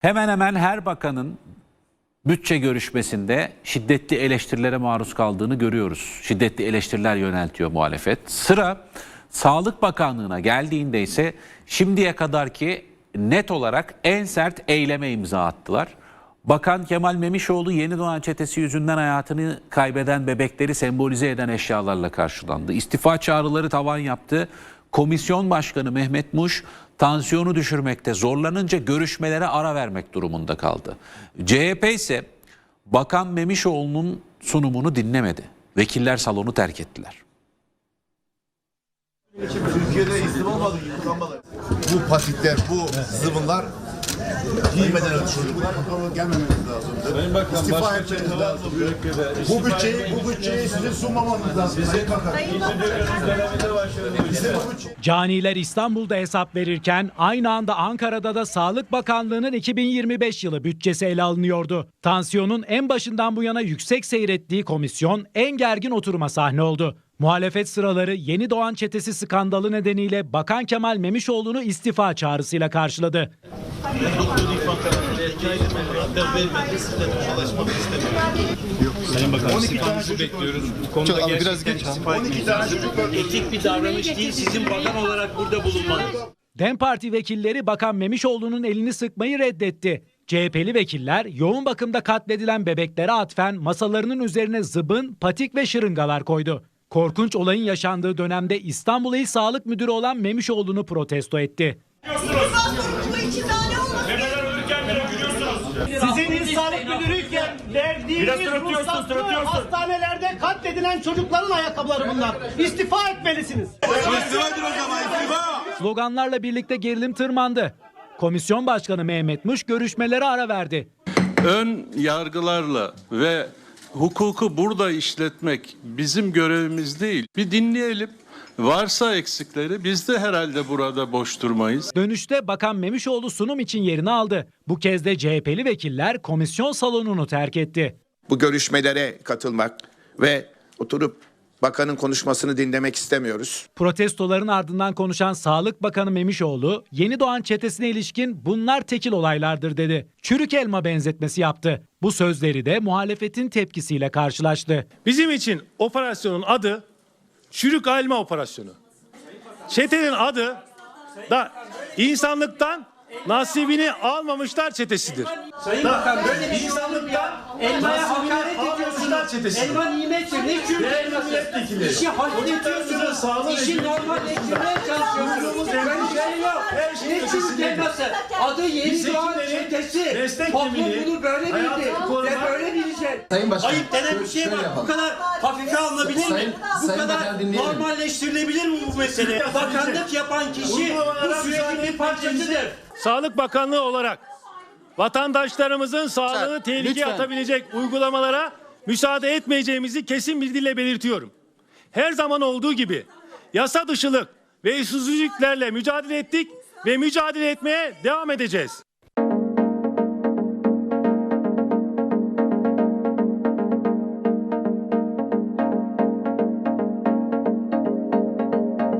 Hemen hemen her bakanın bütçe görüşmesinde şiddetli eleştirilere maruz kaldığını görüyoruz. Şiddetli eleştiriler yöneltiyor muhalefet. Sıra Sağlık Bakanlığı'na geldiğinde ise şimdiye kadarki net olarak en sert eyleme imza attılar. Bakan Kemal Memişoğlu yeni doğan çetesi yüzünden hayatını kaybeden bebekleri sembolize eden eşyalarla karşılandı. İstifa çağrıları tavan yaptı. Komisyon Başkanı Mehmet Muş tansiyonu düşürmekte zorlanınca görüşmelere ara vermek durumunda kaldı. CHP ise Bakan Memişoğlu'nun sunumunu dinlemedi. Vekiller salonu terk ettiler. Türkiye'de izin olmadı. Bu patikler, bu zıvınlar giymeden çocuklar gelmemeniz lazım. Sayın Bakan, İstifa başka etmeniz lazım. bu bütçeyi, bu bütçeyi sizin sunmamanız lazım. Sayın Bakan. Caniler İstanbul'da hesap verirken aynı anda Ankara'da da Sağlık Bakanlığı'nın 2025 yılı bütçesi ele alınıyordu. Tansiyonun en başından bu yana yüksek seyrettiği komisyon en gergin oturuma sahne oldu. Muhalefet sıraları yeni doğan çetesi skandalı nedeniyle Bakan Kemal Memişoğlu'nu istifa çağrısıyla karşıladı. Sayın Bakan istifanızı bekliyoruz. Bu konuda Çok- biraz geç. istifa 12 tane çocuk var. etik bir davranış değil sizin bakan olarak burada bulunmanız. DEM Parti vekilleri Bakan Memişoğlu'nun elini sıkmayı reddetti. CHP'li vekiller yoğun bakımda katledilen bebeklere atfen masalarının üzerine zıbın, patik ve şırıngalar koydu. Korkunç olayın yaşandığı dönemde İstanbul İl Sağlık Müdürü olan Memişoğlu'nu protesto etti. Sizin İl Sağlık Müdürüyken verdiğiniz ruhsatlı hastanelerde katledilen çocukların ayakkabıları bunlar. İstifa etmelisiniz. Sloganlarla birlikte gerilim tırmandı. Komisyon Başkanı Mehmet Muş görüşmelere ara verdi. ön yargılarla ve hukuku burada işletmek bizim görevimiz değil. Bir dinleyelim. Varsa eksikleri biz de herhalde burada boş durmayız. Dönüşte Bakan Memişoğlu sunum için yerini aldı. Bu kez de CHP'li vekiller komisyon salonunu terk etti. bu görüşmelere katılmak ve oturup bakanın konuşmasını dinlemek istemiyoruz. Protestoların ardından konuşan Sağlık Bakanı Memişoğlu, yeni doğan çetesine ilişkin bunlar tekil olaylardır dedi. Çürük elma benzetmesi yaptı. Bu sözleri de muhalefetin tepkisiyle karşılaştı. Bizim için operasyonun adı Çürük Alma Operasyonu. Çetenin adı da insanlıktan nasibini almamışlar çetesidir. Sayın Bakan böyle bir şey olur ya? Elmaya hakaret ediyorsunuz. çetesi. Elma nimettir. Ne çürük Değerli elması? İşi hafifletiyorsunuz. İşi normalleştirmeye çalışıyorsunuz. Böyle bir şey yok. Her şeyin Ne ötesinde. elması? Adı yeni doğan çetesi. meslek Toplum kimliği, bunu böyle bildi. Ve böyle bilecek. Ayıp denen bir şey var. Bu kadar hafife alınabilir mi? Bu kadar normalleştirilebilir mi bu mesele? Bakanlık yapan kişi bu sürecin bir parçasıdır. Sağlık Bakanlığı olarak vatandaşlarımızın sağlığını Lütfen, tehlikeye lütfen. atabilecek uygulamalara müsaade etmeyeceğimizi kesin bir dille belirtiyorum. Her zaman olduğu gibi yasa dışılık ve usulsüzlüklerle mücadele ettik ve mücadele etmeye devam edeceğiz.